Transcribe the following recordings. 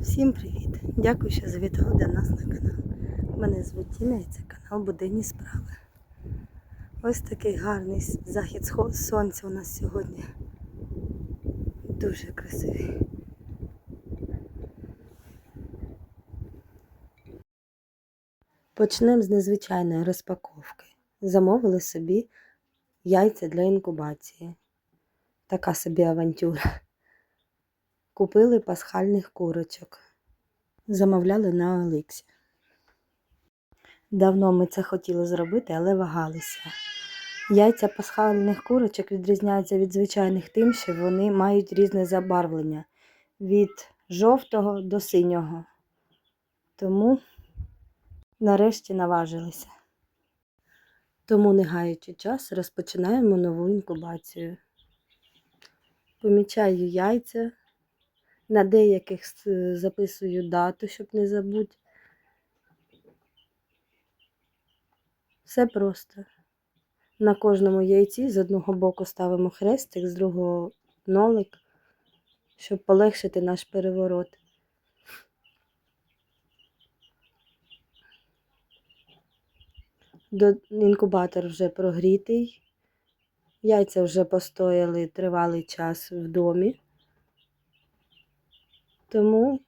Всім привіт! Дякую, що завітали до нас на канал. Мене звуть Тіна і це канал Буденні справи. Ось такий гарний захід сонця у нас сьогодні. Дуже красивий. Почнемо з незвичайної розпаковки. Замовили собі яйця для інкубації. Така собі авантюра. Купили пасхальних курочок. Замовляли на Оликсі. Давно ми це хотіли зробити, але вагалися. Яйця пасхальних курочок відрізняються від звичайних тим, що вони мають різне забарвлення від жовтого до синього. Тому нарешті наважилися. Тому, не гаючи час, розпочинаємо нову інкубацію. Помічаю яйця, на деяких записую дату, щоб не забути. Все просто. На кожному яйці з одного боку ставимо хрестик, з другого нолик, щоб полегшити наш переворот. До інкубатор вже прогрітий. Яйця вже постояли тривалий час в домі. Тому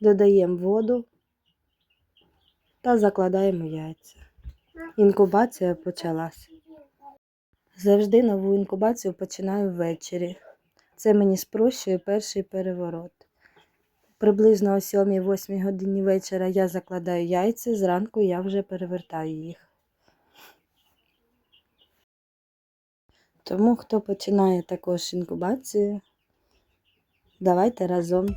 додаємо воду та закладаємо яйця. Інкубація почалась. Завжди нову інкубацію починаю ввечері. Це мені спрощує перший переворот. Приблизно о 7-8 годині вечора я закладаю яйця, зранку я вже перевертаю їх. Тому, хто починає також інкубацію, давайте разом.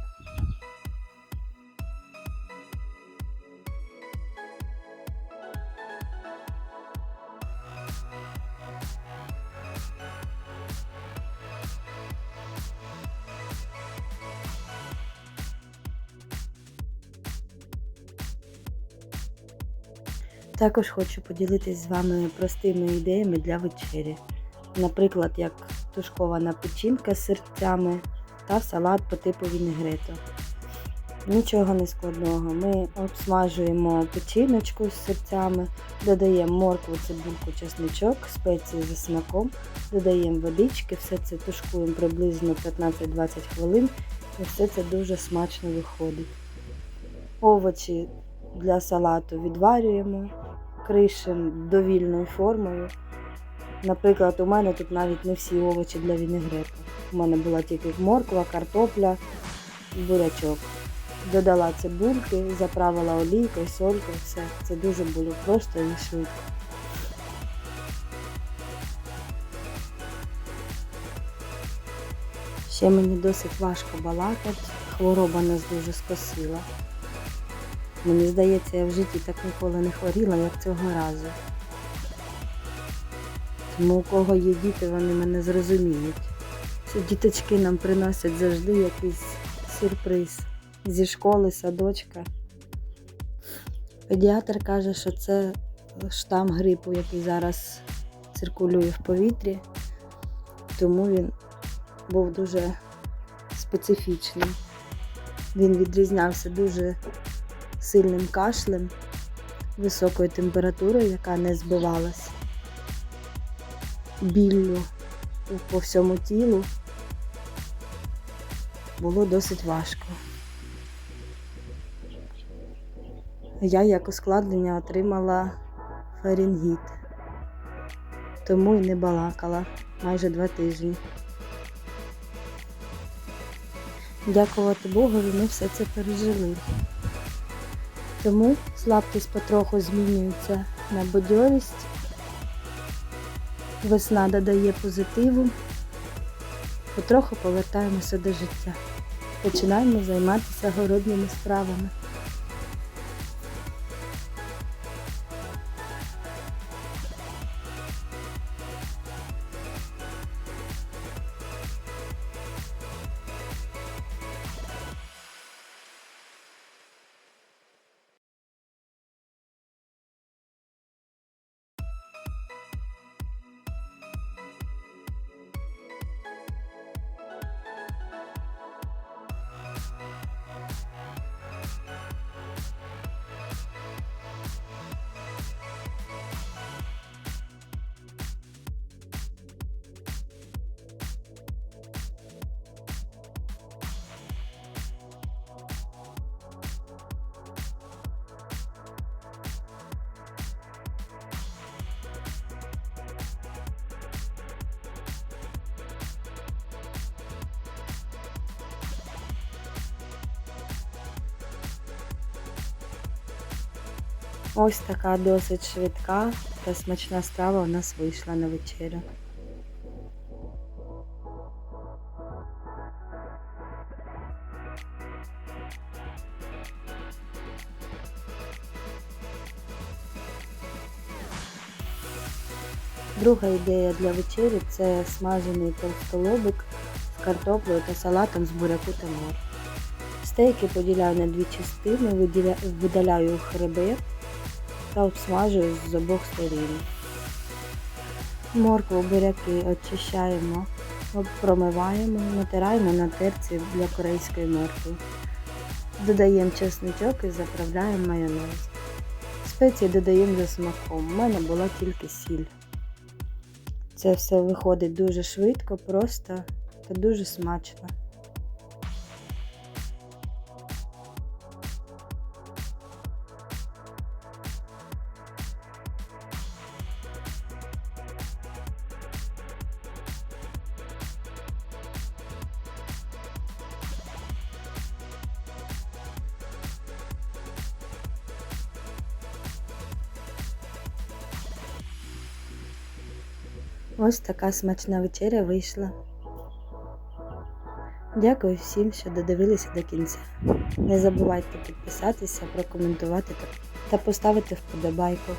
Також хочу поділитись з вами простими ідеями для вечері. Наприклад, як тушкована печінка з серцями та салат по типу вінегрету. Нічого не складного. Ми обсмажуємо печіночку з серцями, додаємо моркву, цибульку, чесничок, спеції за смаком, додаємо водички, все це тушкуємо приблизно 15-20 хвилин і все це дуже смачно виходить. Овочі для салату відварюємо, кришимо довільною формою. Наприклад, у мене тут навіть не всі овочі для вінегрету. У мене була тільки морква, картопля, бурячок. Додала цибульки, заправила олійкою, солькою, все. Це дуже було просто і швидко. Ще мені досить важко балакати, хвороба нас дуже скосила. Мені здається, я в житті так ніколи не хворіла, як цього разу. Тому у кого є діти, вони мене зрозуміють. Що діточки нам приносять завжди якийсь сюрприз зі школи, садочка. Педіатр каже, що це штам грипу, який зараз циркулює в повітрі, тому він був дуже специфічний. Він відрізнявся дуже сильним кашлем, високою температурою, яка не збивалась, біллю по всьому тілу. Було досить важко. Я як ускладнення отримала фарінгіт, тому і не балакала майже два тижні. Дякувати Богові, ми все це пережили. Тому слабкість потроху змінюється на бадьорість. Весна додає позитиву. Потроху повертаємося до життя. Починаємо займатися городніми справами. Ось така досить швидка та смачна страва у нас вийшла на вечерю. Друга ідея для вечері це смажений товстолобик з картоплею та салатом з буряку та мор. Стейки поділяю на дві частини, видаляю хребет та обсмажую з обох сторін. Моркву, буряки очищаємо, промиваємо, натираємо на терці для корейської моркви. Додаємо чесничок і заправляємо майонез. Спеції додаємо за смаком. У мене була тільки сіль. Це все виходить дуже швидко, просто та дуже смачно. Ось така смачна вечеря вийшла. Дякую всім, що додивилися до кінця. Не забувайте підписатися, прокоментувати та- та поставити вподобайку.